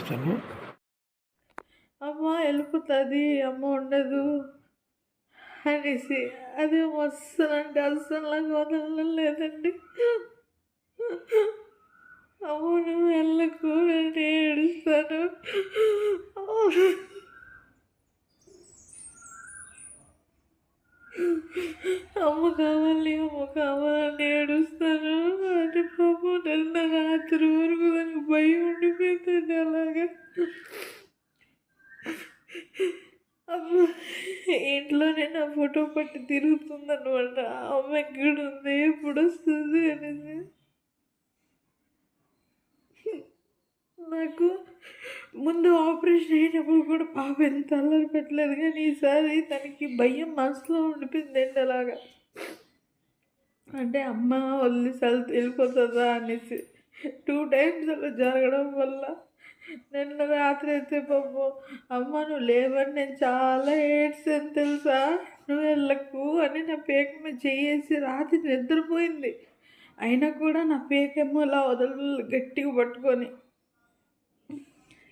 చూపిస్తాను అమ్మ వెళ్ళిపోతుంది అమ్మ ఉండదు అనేసి. అది అస్సలు అంటే అస్సలు నాకు వదలడం లేదండి. అమ్మ నువ్వు వెళ్ళకు నేను ఏడుస్తాను. అమ్మ కావాలి అమ్మ కావాలని ఏడుస్తాను అంటే పాపం నిన్న రాత్రి వరకు దానికి భయం ఉండిపోతుంది అలాగా. అమ్మ ఇంట్లోనే నా ఫోటో పట్టి తిరుగుతుందనమాట అమ్మ ఎక్కడుంది ఎప్పుడు వస్తుంది? అనేసి నాకు ముందు ఆపరేషన్ అయినప్పుడు కూడా పాప ఎంత అల్లరి పెట్టలేదు. కానీ ఈసారి తనకి భయం మనసులో ఉండిపోయిందండి అలాగా. అంటే అమ్మ వదిలి సెల్త్ వెళ్ళిపోతుందా అనేసి టూ టైమ్స్ అలా జరగడం వల్ల నిన్న రాత్రి అయితే పాపం అమ్మ నువ్వు లేవని నేను చాలా ఏడ్చాను తెలుసా? నువ్వు వెళ్ళకు అని నా పేక మీద చేసి రాత్రి నిద్రపోయింది. అయినా కూడా నా పేకేమో అలా వదలు గట్టిగా పట్టుకొని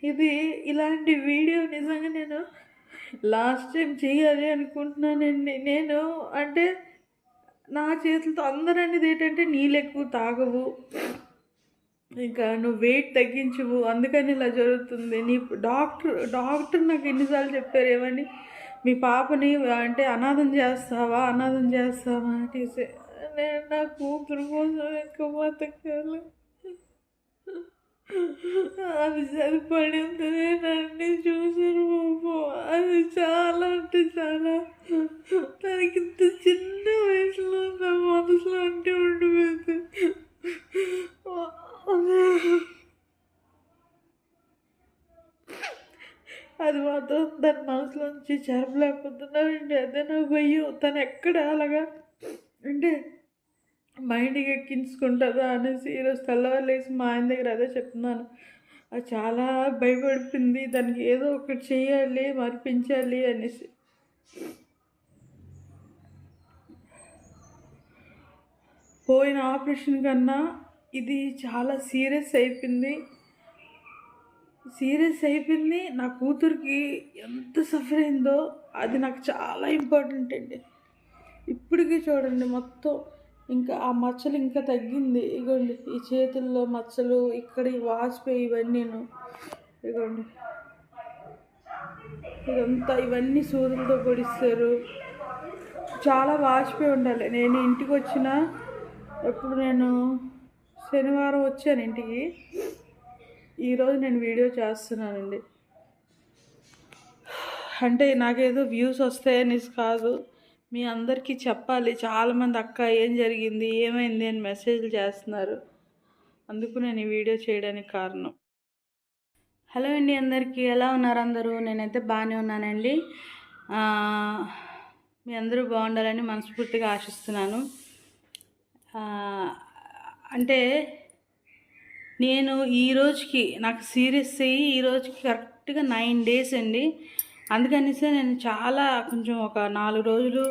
ఇది ఇలాంటి వీడియో నిజంగా నేను లాస్ట్ టైం చేయాలి అనుకుంటున్నానండి. నేను అంటే నా చేతులతో అందరూ అనేది ఏంటంటే నీళ్ళు ఎక్కువ తాగవు. ఇంకా నువ్వు వెయిట్ తగ్గించవు. అందుకని ఇలా జరుగుతుంది. నీ డాక్టర్ డాక్టర్ నాకు ఎన్నిసార్లు చెప్పారు ఏమని మీ పాపని అంటే అనాథం చేస్తావా? అనాథం చేస్తావా? అనేసి. నేను నా కూతురు కోసం ఎక్కువ బతకాలి. అది సరిపడిందనే నన్ను చూసారు బాబు. అది చాలా అంటే చాలా. తనకి ఇంత చిన్న వయసులో నా మనసులో అంటే ఉండిపోయింది అది మాత్రం దాని మనసులోంచి జరపలేకపోతున్నానండి అదే నాకు అయ్యో తను ఎక్కడ అలాగా? అంటే మైండ్కి ఎక్కించుకుంటుందా అనేసి ఈరోజు తెల్లవారులేసి మా ఆయన దగ్గర అదే చెప్తున్నాను. అది చాలా భయపడిపోయింది. దానికి ఏదో ఒకటి చేయాలి మర్పించాలి అనేసి. పోయిన ఆపరేషన్ కన్నా ఇది చాలా సీరియస్ అయిపోయింది. సీరియస్ అయిపోయింది. నా కూతురికి ఎంత సఫర్ అయిందో అది నాకు చాలా ఇంపార్టెంట్ అండి. ఇప్పటికీ చూడండి మొత్తం. ఇంకా ఆ మచ్చలు ఇంకా తగ్గింది. ఇగోండి ఈ చేతుల్లో మచ్చలు ఇక్కడ ఈ వాచిపోయి ఇవన్నీను. ఇగోండి. ఇదంతా ఇవన్నీ సూదులతో పొడిస్తారు. చాలా వాచిపోయి ఉండాలి. నేను ఇంటికి వచ్చిన ఎప్పుడు నేను శనివారం వచ్చాను ఇంటికి. ఈరోజు నేను వీడియో చేస్తున్నానండి. అంటే నాకేదో వ్యూస్ వస్తాయని కాదు. మీ అందరికీ చెప్పాలి. చాలామంది అక్క ఏం జరిగింది? ఏమైంది? అని మెసేజ్లు చేస్తున్నారు. అందుకు నేను ఈ వీడియో చేయడానికి కారణం. హలో అండి అందరికీ. ఎలా ఉన్నారు అందరూ? నేనైతే బాగానే ఉన్నానండి. మీ అందరూ బాగుండాలని మనస్ఫూర్తిగా ఆశిస్తున్నాను. అంటే నేను ఈ రోజుకి నాకు సీరియస్ అయ్యి ఈ రోజుకి కరెక్ట్గా నైన్ డేస్ అండి. అందుకనిసే నేను చాలా కొంచెం ఒక నాలుగు రోజులు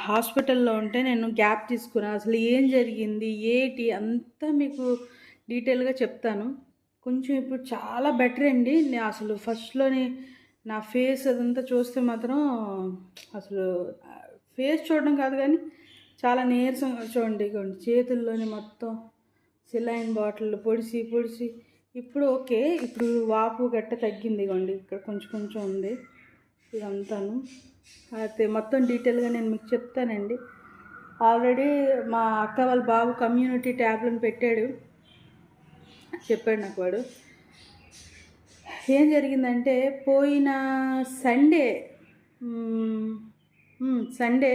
హాస్పిటల్లో ఉంటే నేను గ్యాప్ తీసుకున్నాను అసలు ఏం జరిగింది? ఏటి? అంతా మీకు డీటెయిల్గా చెప్తాను. కొంచెం ఇప్పుడు చాలా బెటర్ అండి. నేను అసలు ఫస్ట్లోని నా ఫేస్ అదంతా చూస్తే మాత్రం అసలు ఫేస్ చూడడం కాదు కానీ చాలా నీరసంగా చూడండి. చేతుల్లోని మొత్తం సిలైన్ బాటిల్ పొడిసి పొడిసి ఇప్పుడు ఓకే ఇప్పుడు వాపు గట్ట తగ్గింది ఇగోండి ఇక్కడ కొంచెం కొంచెం ఉంది ఇదంతాను. అయితే మొత్తం డీటెయిల్గా నేను మీకు చెప్తానండి. ఆల్రెడీ మా అక్క వాళ్ళ బాబు కమ్యూనిటీ ట్యాబ్లను పెట్టాడు. చెప్పాడు నాకు వాడు. ఏం జరిగిందంటే పోయిన సండే సండే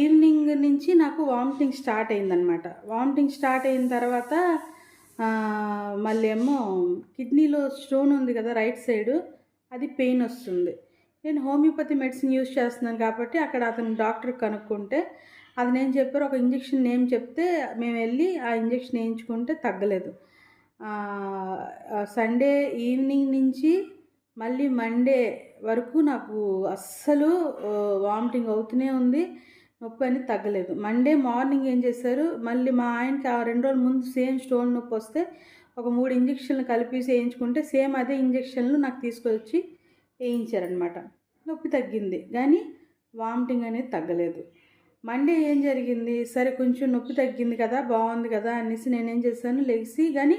ఈవినింగ్ నుంచి నాకు వామిటింగ్ స్టార్ట్ అయిందనమాట వామిటింగ్ స్టార్ట్ అయిన తర్వాత మళ్ళీ ఏమో కిడ్నీలో స్టోన్ ఉంది కదా రైట్ సైడ్ అది పెయిన్ వస్తుంది. నేను హోమియోపతి మెడిసిన్ యూజ్ చేస్తున్నాను కాబట్టి అక్కడ అతను డాక్టర్ కనుక్కుంటే అది నేను చెప్పారు ఒక ఇంజెక్షన్ నేమ్ చెప్తే మేము వెళ్ళి ఆ ఇంజెక్షన్ వేయించుకుంటే తగ్గలేదు. సండే ఈవినింగ్ నుంచి మళ్ళీ మండే వరకు నాకు అస్సలు వామిటింగ్ అవుతూనే ఉంది. నొప్పి అనేది తగ్గలేదు. మండే మార్నింగ్ ఏం చేశారు? మళ్ళీ మా ఆయనకి ఆ రెండు రోజుల ముందు సేమ్ స్టోన్ నొప్పి వస్తే ఒక మూడు ఇంజక్షన్లు కలిపేసి వేయించుకుంటే సేమ్ అదే ఇంజక్షన్లు నాకు తీసుకొచ్చి వేయించారనమాట నొప్పి తగ్గింది. కానీ వామిటింగ్ అనేది తగ్గలేదు. మండే ఏం జరిగింది? సరే కొంచెం నొప్పి తగ్గింది కదా బాగుంది కదా అనేసి నేనేం చేశాను? లెగిసి కానీ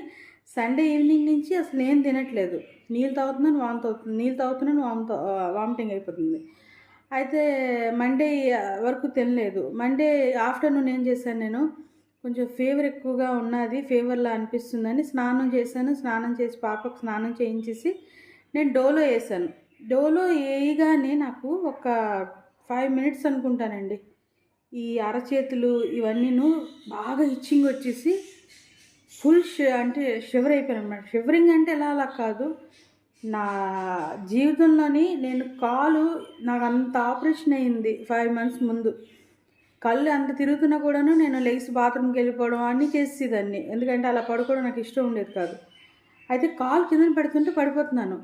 సండే ఈవినింగ్ నుంచి అసలు ఏం తినట్లేదు. నీళ్ళు తాగుతున్నాను వామిట్ అవుతుంది నీళ్ళు తాగుతున్నాను వామిట్ వామిటింగ్ అయిపోతుంది. అయితే మండే వరకు తినలేదు మండే ఆఫ్టర్నూన్ ఏం చేశాను నేను? కొంచెం ఫీవర్ ఎక్కువగా ఉన్నది ఫీవర్లా అనిపిస్తుందని స్నానం చేశాను. స్నానం చేసి పాపకు స్నానం చేయించేసి నేను డోలో వేసాను డోలో వేయగానే నాకు ఒక ఫైవ్ మినిట్స్ అనుకుంటానండి. ఈ అరచేతులు ఇవన్నీను బాగా ఇచ్చింగ్ వచ్చేసి ఫుల్ అంటే షివర్ అయిపోయాను అనమాట షివరింగ్ అంటే ఎలా అలా కాదు. నా జీవితంలోని నేను కాలు నాకు అంత ఆపరేషన్ అయింది ఫైవ్ మంత్స్ ముందు. కళ్ళు అంత తిరుగుతున్నా కూడాను నేను లెగ్స్ బాత్రూమ్కి వెళ్ళిపోవడం అన్నీ చేసేదాన్ని. ఎందుకంటే అలా పడుకోవడం నాకు ఇష్టం ఉండేది కాదు. అయితే కాలు కింద పెడుతుంటే పడిపోతున్నాను.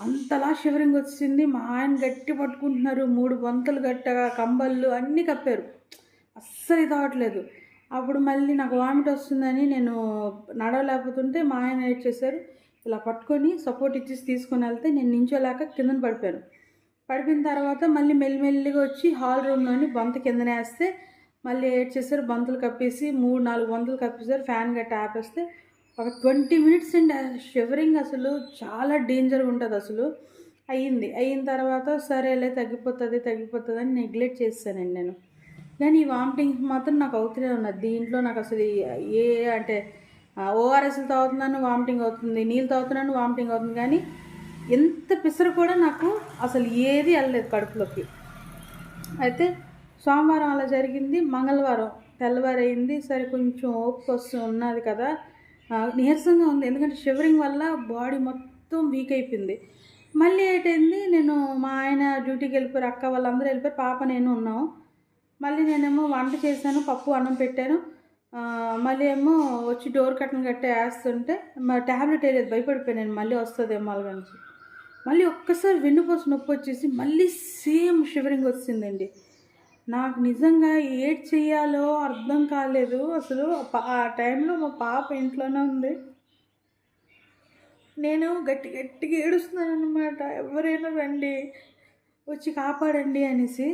అంతలా షివరింగ్ వచ్చింది. మా ఆయన గట్టి పట్టుకుంటున్నారు. మూడు బొంతలు గట్టగా కంబళ్ళు అన్నీ కప్పారు. అస్సలు ఇది అవ్వట్లేదు. అప్పుడు మళ్ళీ నాకు వామిట్ వస్తుందని నేను నడవలేకపోతుంటే మా ఆయన ఏడ్ చేశారు? ఇలా పట్టుకొని సపోర్ట్ ఇచ్చేసి తీసుకొని వెళ్తే నేను నించోలేక కిందన పడిపోయాను. పడిపోయిన తర్వాత మళ్ళీ మెల్లిమెల్లిగా వచ్చి హాల్ రూమ్లోని బంత కిందనే వేస్తే మళ్ళీ ఏడ్ చేశారు బంతులు కప్పేసి మూడు నాలుగు బంతులు కప్పేశారు ఫ్యాన్ గట్ట ఆపేస్తే ఒక ట్వంటీ మినిట్స్ అండి. షివరింగ్ అసలు చాలా డేంజర్గా ఉంటుంది అసలు. అయ్యింది. అయిన తర్వాత సరేలే తగ్గిపోతుంది తగ్గిపోతుంది అని నెగ్లెక్ట్ చేస్తానండి నేను. కానీ ఈ వామిటింగ్స్ మాత్రం నాకు అవుతూనే ఉన్నది. దీంట్లో నాకు అసలు ఏ అంటే ఓఆర్ఎస్లు తాగుతున్నాను వామిటింగ్ అవుతుంది నీళ్ళు తాగుతున్నాను వామిటింగ్ అవుతుంది. కానీ ఎంత పిసరు కూడా నాకు అసలు ఏది వెళ్ళలేదు కడుపులోకి. అయితే సోమవారం అలా జరిగింది. మంగళవారం తెల్లవారైంది. సరే కొంచెం ఓపిక వస్తూ ఉన్నది కదా. నీరసంగా ఉంది. ఎందుకంటే షివరింగ్ వల్ల బాడీ మొత్తం వీక్ అయిపోయింది. మళ్ళీ ఏంటైంది? నేను మా ఆయన డ్యూటీకి వెళ్ళిపోయారు. అక్క వాళ్ళందరూ వెళ్ళిపోయారు. పాప నేను ఉన్నాం. మళ్ళీ నేనేమో వంట చేశాను పప్పు అన్నం పెట్టాను. మళ్ళీ ఏమో వచ్చి డోర్ కట్టను కట్టే వేస్తుంటే మా ట్యాబ్లెట్ వేయలేదు భయపడిపోయాను మళ్ళీ వస్తుందేమో అలాగని మళ్ళీ ఒక్కసారి వెన్నుపోస నొప్పి వచ్చేసి మళ్ళీ సేమ్ షివరింగ్ వచ్చిందండి. నాకు నిజంగా ఏడ్ చేయాలో అర్థం కాలేదు. అసలు ఆ టైంలో మా పాప ఇంట్లోనే ఉంది. నేను గట్టి గట్టిగా ఏడుస్తున్నాను అనమాట ఎవరైనా రండి వచ్చి కాపాడండి అనేసి.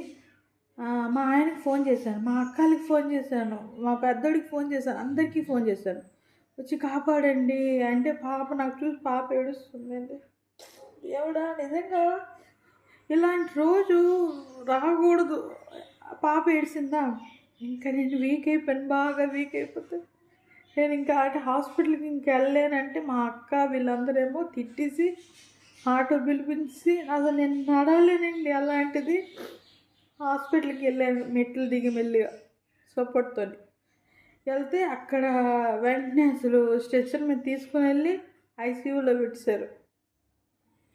మా ఆయనకి ఫోన్ చేశాను మా అక్కలకి ఫోన్ చేశాను మా పెద్దోడికి ఫోన్ చేశాను అందరికీ ఫోన్ చేశాను. వచ్చి కాపాడండి. అంటే పాప నాకు చూసి పాప ఏడుస్తుందండి. ఎవడా నిజంగా? ఇలాంటి రోజు రాకూడదు. పాప ఏడిసిందా ఇంకా నేను వీక్ అయిపోయాను బాగా వీక్ అయిపోతే. నేను ఇంకా అటు హాస్పిటల్కి ఇంక వెళ్ళలేనంటే మా అక్క వీళ్ళందరేమో తిట్టేసి ఆటో పిలిపించి అసలు నేను నడవలేనండి అలాంటిది. హాస్పిటల్కి వెళ్ళాను మెట్లు దిగి మెల్లిగా సపోర్ట్తో వెళ్తే అక్కడ వెంటనే అసలు స్ట్రెచ్చర్ మీద తీసుకుని వెళ్ళి ఐసీయూలో పెట్టేశారు.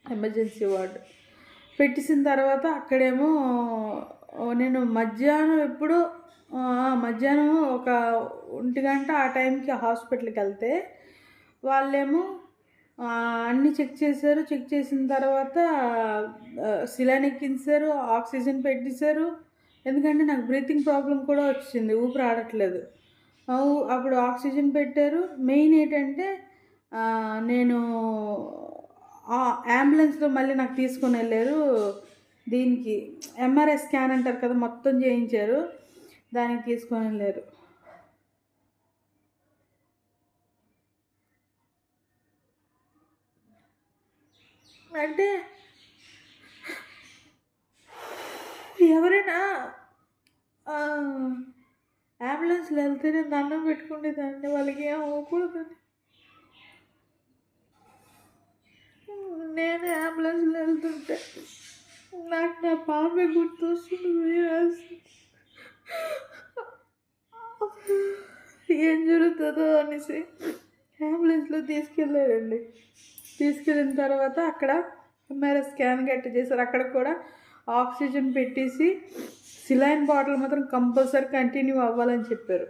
Emergency ward. పెట్టేసిన తర్వాత అక్కడేమో నేను మధ్యాహ్నం ఎప్పుడు మధ్యాహ్నం ఒక ఒంటి గంట ఆ టైంకి హాస్పిటల్కి వెళ్తే వాళ్ళేమో అన్నీ చెక్ చేశారు. చెక్ చేసిన తర్వాత సిలాన్ ఎక్కించారు ఆక్సిజన్ పెట్టేశారు. ఎందుకంటే నాకు బ్రీతింగ్ ప్రాబ్లం కూడా వచ్చింది ఊపిరి ఆడట్లేదు. అప్పుడు ఆక్సిజన్ పెట్టారు. మెయిన్ ఏంటంటే నేను అంబులెన్స్లో మళ్ళీ నాకు తీసుకొని వెళ్ళారు. దీనికి ఎంఆర్ఐ స్కాన్ అంటారు కదా మొత్తం చేయించారు. దానికి తీసుకొని వెళ్ళారు. అంటే ఎవరైనా అంబులెన్స్లో వెళ్తేనే దండం పెట్టుకునేదాన్ని వాళ్ళకి ఏం అవ్వకూడదని నేను అంబులెన్స్లో వెళ్తుంటే నాకు నా పాపే గుర్తొస్తుంది ఏం జరుగుతుందో అనేసి అంబులెన్స్లో తీసుకెళ్ళారండి. తీసుకెళ్ళిన తర్వాత అక్కడ ఎంఆర్ఐ స్కాన్ గట్టి చేశారు. అక్కడ కూడా ఆక్సిజన్ పెట్టేసి సిలైన్ బాటిల్ మాత్రం కంపల్సరీ కంటిన్యూ అవ్వాలని చెప్పారు.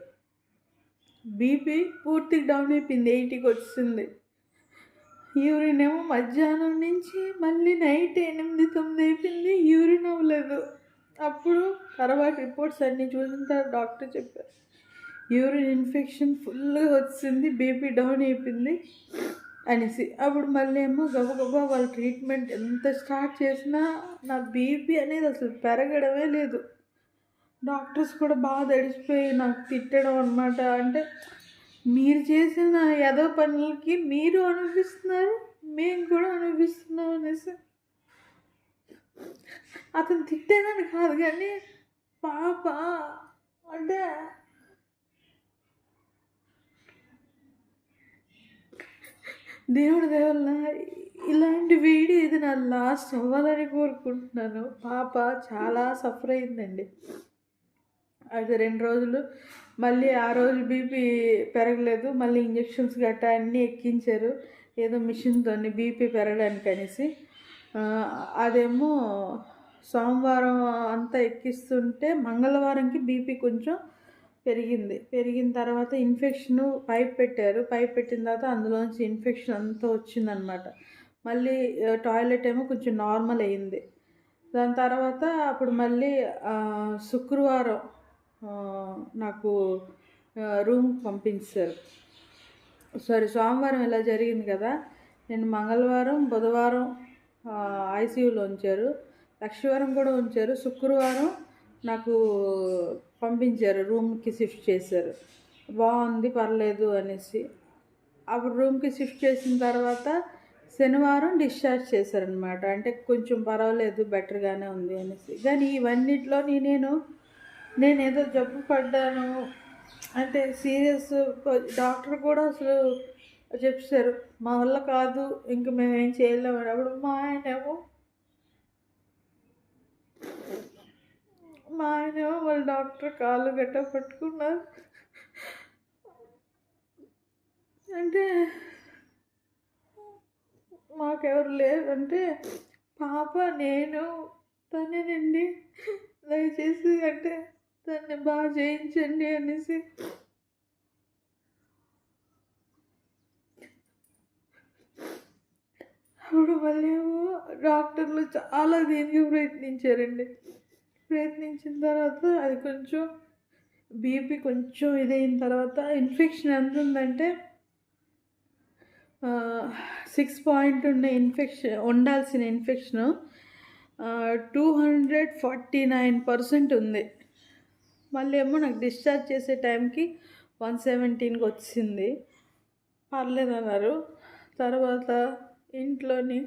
బీపీ పూర్తిగా డౌన్ అయిపోయింది. ఎయిటీకి వచ్చింది. యూరిన్ ఏమో మధ్యాహ్నం నుంచి మళ్ళీ నైట్ ఎనిమిది తొమ్మిది అయిపోయింది. యూరిన్ అవ్వలేదు. అప్పుడు తర్వాత రిపోర్ట్స్ అన్నీ చూసిన తర్వాత డాక్టర్ చెప్పారు. యూరిన్ ఇన్ఫెక్షన్ ఫుల్గా వచ్చింది. బీపీ డౌన్ అయిపోయింది. అనేసి. అప్పుడు మళ్ళీ ఏమో గబగబా వాళ్ళ ట్రీట్మెంట్ ఎంత స్టార్ట్ చేసినా నా బీపీ అనేది అసలు పెరగడమే లేదు. డాక్టర్స్ కూడా బాగా తడిసిపోయి నాకు తిట్టడం అనమాట అంటే మీరు చేసిన ఏదో పనులకి మీరు అనిపిస్తున్నారు మేము కూడా అనిపిస్తున్నాం అనేసి. అతను తిట్టానని కాదు కానీ పాప అంటే దేవుడి దేవుళ్ళ ఇలాంటి వీడియో ఇది నా లాస్ట్ అవ్వాలని కోరుకుంటున్నాను. పాప చాలా సఫర్ అయిందండి అది రెండు రోజులు మళ్ళీ ఆ రోజు బీపీ పెరగలేదు. మళ్ళీ ఇంజక్షన్స్ గట్టా అన్నీ ఎక్కించారు. ఏదో మిషన్తో బీపీ పెరగడానికి అనేసి. అదేమో సోమవారం అంతా ఎక్కిస్తుంటే మంగళవారంకి బీపీ కొంచెం పెరిగింది. పెరిగిన తర్వాత ఇన్ఫెక్షన్ పైప్ పెట్టారు. పైప్ పెట్టిన తర్వాత అందులోంచి ఇన్ఫెక్షన్ అంతా వచ్చిందనమాట. మళ్ళీ టాయిలెట్ ఏమో కొంచెం నార్మల్ అయ్యింది దాని తర్వాత అప్పుడు మళ్ళీ శుక్రవారం నాకు రూమ్ పంపించారు. సారీ సోమవారం ఇలా జరిగింది కదా. నేను మంగళవారం బుధవారం ఐసీయూలో ఉంచారు. లక్షవారం కూడా ఉంచారు. శుక్రవారం నాకు పంపించారు రూమ్కి షిఫ్ట్ చేశారు. బాగుంది పర్లేదు అనేసి. అప్పుడు రూమ్కి షిఫ్ట్ చేసిన తర్వాత శనివారం డిశ్చార్జ్ చేశారనమాట అంటే కొంచెం పర్వాలేదు బెటర్గానే ఉంది అనేసి. కానీ ఇవన్నిట్లోని నేను నేను ఏదో జబ్బు పడ్డాను అంటే సీరియస్ డాక్టర్ కూడా అసలు చెప్పారు మా వల్ల కాదు ఇంక మేము ఏం చేయలేము అప్పుడు మా ఆయన ఏమో మా ఆయన వాళ్ళ డాక్టర్ కాళ్ళు గట్ట పట్టుకున్నారు. అంటే మాకెవరు లేరు. అంటే పాప నేను తనేనండి. దయచేసి అంటే తన్ని బాగా చేయించండి అనేసి. అప్పుడు మళ్ళీ ఏమో డాక్టర్లు చాలా దీనికి ప్రయత్నించారండి. ప్రయత్నించిన తర్వాత అది కొంచెం బీపీ కొంచెం ఇదైన తర్వాత ఇన్ఫెక్షన్ ఎంత ఉందంటే సిక్స్ పాయింట్ ఉన్న ఇన్ఫెక్షన్ ఉండాల్సిన infection two hundred forty nine percent ఉంది. మళ్ళీ ఏమో నాకు డిశ్చార్జ్ చేసే టైంకి వన్ సెవెంటీన్కి వచ్చింది పర్లేదు అన్నారు తర్వాత ఇంట్లోని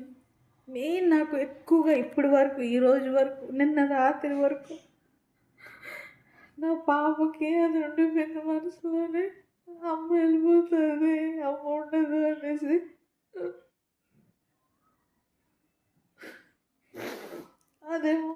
మెయిన్ నాకు ఎక్కువగా ఇప్పటి వరకు ఈ రోజు వరకు నిన్న రాత్రి వరకు. నా పాపకి అది ఉండిపోయింది మనసులోనే అమ్మ వెళ్ళిపోతుంది అమ్మ ఉండదు అనేసి. అదేమో